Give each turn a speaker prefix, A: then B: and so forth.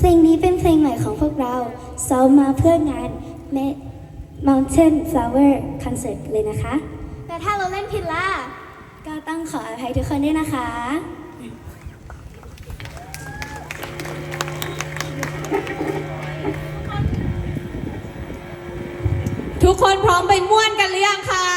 A: เพลงนี้เป็นเพลงใหม่ของพวกเราซ้อมมาเพื่องาน Ma- Mountain Flower Concert เลยนะคะ
B: แต่ถ้าเราเล่นผิดล่ะ
A: ก็ต้องขออภัยทุกคนด้วยนะคะ
C: ทุกคนพร้อมไปม่วนกันหรือยังคะ